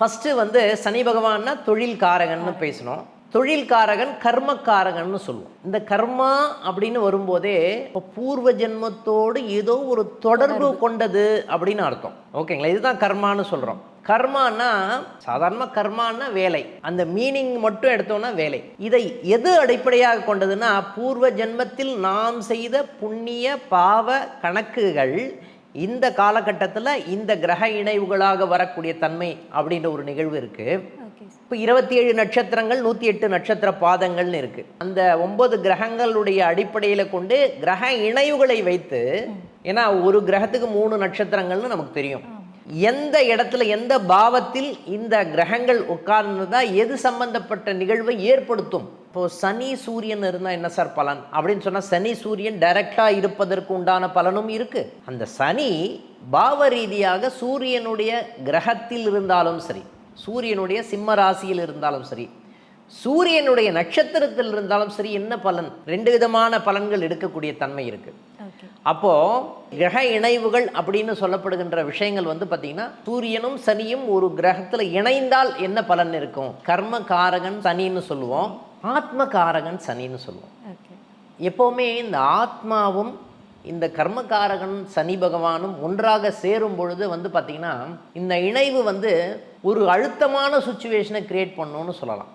First வந்து சனி பகவான்னா தொழில் காரகன்னு பேசணும். தொழில் காரகன் கர்மக்காரகன்னு சொல்லுவோம். இந்த கர்மா அப்படின்னு வரும்போதே பூர்வ ஜென்மத்தோடு ஏதோ ஒரு தொடர்பு கொண்டது அப்படின்னு அர்த்தம். ஓகேங்களா? இதுதான் கர்மான்னு சொல்கிறோம் கர்மானா சாதாரண கர்மான்னா வேலை. அந்த மீனிங் மட்டும் எடுத்தோம்னா வேலை. இதை எது அடிப்படையாக கொண்டதுன்னா பூர்வ ஜென்மத்தில் நாம் செய்த புண்ணிய பாவ கணக்குகள் இந்த காலகட்டத்தில் இந்த கிரக இணைவுகளாக வரக்கூடிய தன்மை அப்படின்ற ஒரு நிகழ்வு இருக்குது இப்போ இருபத்தி ஏழு நட்சத்திரங்கள் நூற்றி எட்டு நட்சத்திர பாதங்கள்னு இருக்கு. அந்த ஒன்பது கிரகங்களுடைய அடிப்படையில் கொண்டு கிரக இணைவுகளை வைத்து ஏன்னா ஒரு கிரகத்துக்கு மூணு நட்சத்திரங்கள்னு நமக்கு தெரியும். எந்த இடத்துல எந்த பாவத்தில் இந்த கிரகங்கள் உட்கார்ந்ததா எது சம்பந்தப்பட்ட நிகழ்வை ஏற்படுத்தும்? இப்போ சனி சூரியன் இருந்தால் என்ன சார் பலன்? அப்படின்னு சொன்னால் சனி சூரியன் டைரக்டாக இருப்பதற்கு உண்டான பலனும் இருக்கு. அந்த சனி பாவ ரீதியாக சூரியனுடைய கிரகத்தில் இருந்தாலும் சரி சூரியனுடைய சிம்ம ராசியில் இருந்தாலும் சரி சூரியனுடைய நட்சத்திரத்தில் இருந்தாலும் சரி என்ன பலன்? ரெண்டு விதமான பலன்கள் எடுக்கக்கூடிய தன்மை இருக்குது ஓகே அப்போ கிரக இணைவுகள் அப்படின்னு சொல்லப்படுகின்ற விஷயங்கள் வந்து பார்த்தீங்கன்னா சூரியனும் சனியும் ஒரு கிரகத்தில் இணைந்தால் என்ன பலன் இருக்கும்? கர்ம காரகன் சனின்னு சொல்லுவோம் ஆத்ம காரகன் சனின்னு சொல்லுவோம். எப்போவுமே இந்த ஆத்மாவும் இந்த கர்மகாரகன் சனி பகவானும் ஒன்றாக சேரும் பொழுது வந்து பார்த்திங்கன்னா இந்த இணைவு வந்து ஒரு அழுத்தமான சுச்சுவேஷனை கிரியேட் பண்ணணும்னு சொல்லலாம்.